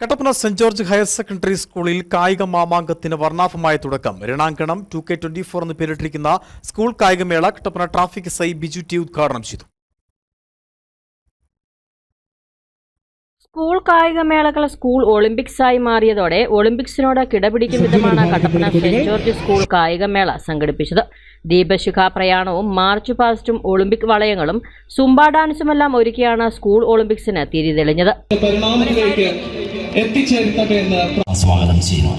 Kattappana saint George higher secondary സ്കൂളിൽ കായിക മാമാങ്കത്തിന് വർണാഭമായ തുടക്കം. രണാങ്കണം ടു കെ ട്വന്റി ഫോർ എന്ന് പേരിട്ടിരിക്കുന്ന സ്കൂൾ കായികമേള Kattappana traffic S I Biju T ഉദ്ഘാടനം ചെയ്തു. സ്കൂൾ കായികമേളകൾ സ്കൂൾ ഒളിമ്പിക്സ് ആയി മാറിയതോടെ ഒളിമ്പിക്സിനോട് കിടപിടിക്കും വിധമാണ് കട്ടപ്പന സെന്റ് ജോർജ് സ്കൂൾ കായികമേള സംഘടിപ്പിച്ചത്. ദീപശിഖ പ്രയാണവും മാർച്ച് പാസ്റ്റും ഒളിമ്പിക് വളയങ്ങളും സുംബ ഡാൻസുമെല്ലാം ഒരുക്കിയാണ് സ്കൂൾ ഒളിമ്പിക്സിന് തിരിതെളിഞ്ഞത്. പരിണാമത്തിലേക്ക് എത്തിച്ചേരുത്തട്ടെ എന്ന് സ്വാഗതം ചെയ്യുന്നു.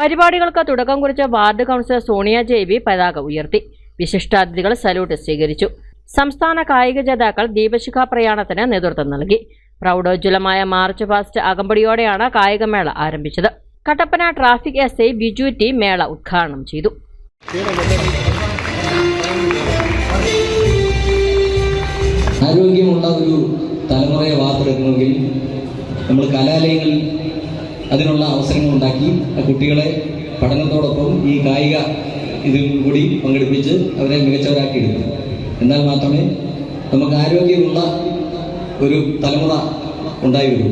പരിപാടികൾക്ക് തുടക്കം കുറിച്ച വാർഡ് കൗൺസിലർ സോണിയ ജെയ്ബി പതാക ഉയർത്തി. വിശിഷ്ടാതിഥികൾ സല്യൂട്ട് സ്വീകരിച്ചു. സംസ്ഥാന കായിക ജേതാക്കൾ ദീപശിഖ പ്രയാണത്തിന് നേതൃത്വം നൽകി. പ്രൗഢോജ്വലമായ മാർച്ച് പാസ്റ്റ് അകമ്പടിയോടെയാണ് കായികമേള ആരംഭിച്ചത്. Kattappana traffic S I Biju T മേള ഉദ്ഘാടനം ചെയ്തു. ആരോഗ്യമുള്ള ഒരു തലമുറയെ വാർത്തെടുക്കണമെങ്കിൽ നമ്മൾ കലാലയങ്ങളിൽ അതിനുള്ള അവസരങ്ങൾ ഉണ്ടാക്കി കുട്ടികളെ പഠനത്തോടൊപ്പം ഈ കായിക ഇതിൽ കൂടി പങ്കെടുപ്പിച്ച് അവരെ മികച്ചവരാക്കി എടുക്കും എന്നാൽ മാത്രമേ നമുക്ക് ആരോഗ്യമുള്ള ഒരു തലമുറ ഉണ്ടായി വരൂ.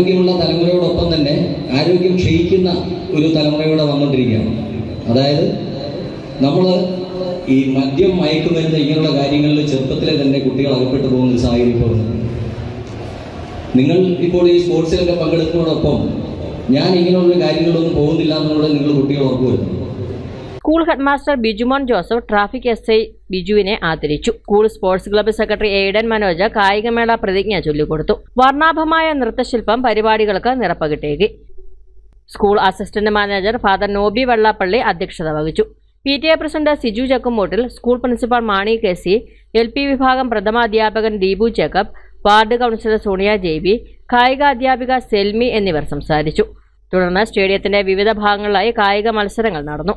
ആരോഗ്യമുള്ള തലമുറയോടൊപ്പം തന്നെ ആരോഗ്യം ക്ഷയിക്കുന്ന ഒരു തലമുറയോടെ വന്നുകൊണ്ടിരിക്കുകയാണ് അതായത് നമ്മൾ ഈ മദ്യം മയക്കുമരുന്ന് ഇങ്ങനെയുള്ള കാര്യങ്ങളിൽ ചെറുപ്പത്തിലെ തന്നെ കുട്ടികൾ അകപ്പെട്ടു പോകുന്ന ഒരു സാഹചര്യം ഇപ്പോൾ നിങ്ങൾ ഇപ്പോൾ ഈ സ്പോർട്സിലൊക്കെ പങ്കെടുക്കുന്നതോടൊപ്പം ഞാൻ ഇങ്ങനെയുള്ള കാര്യങ്ങളൊന്നും പോകുന്നില്ല എന്നുള്ളത് നിങ്ങൾ കുട്ടികൾ ഉറപ്പുവരുത്തണം school headmaster Bijumon Joseph traffic S I ബിജുവിനെ ആദരിച്ചു. School sports club secretary Aidan Manoj കായികമേള പ്രതിജ്ഞ ചൊല്ലിക്കൊടുത്തു. വർണാഭമായ നൃത്തശില്പം പരിപാടികൾക്ക് നിറപ്പകിട്ടേകി school assistant manager father Noby Vellappally അധ്യക്ഷത വഹിച്ചു. P T A president Siju Chakkumoottil school principal Mani K C L P വിഭാഗം പ്രഥമ അധ്യാപകൻ ദീപു ജേക്കബ് വാർഡ് കൗൺസിലർ സോണിയ ജെയ്ബി കായിക അധ്യാപിക സെൽമി എന്നിവർ സംസാരിച്ചു. തുടർന്ന് സ്റ്റേഡിയത്തിന്റെ വിവിധ ഭാഗങ്ങളിലായി കായിക മത്സരങ്ങൾ നടന്നു.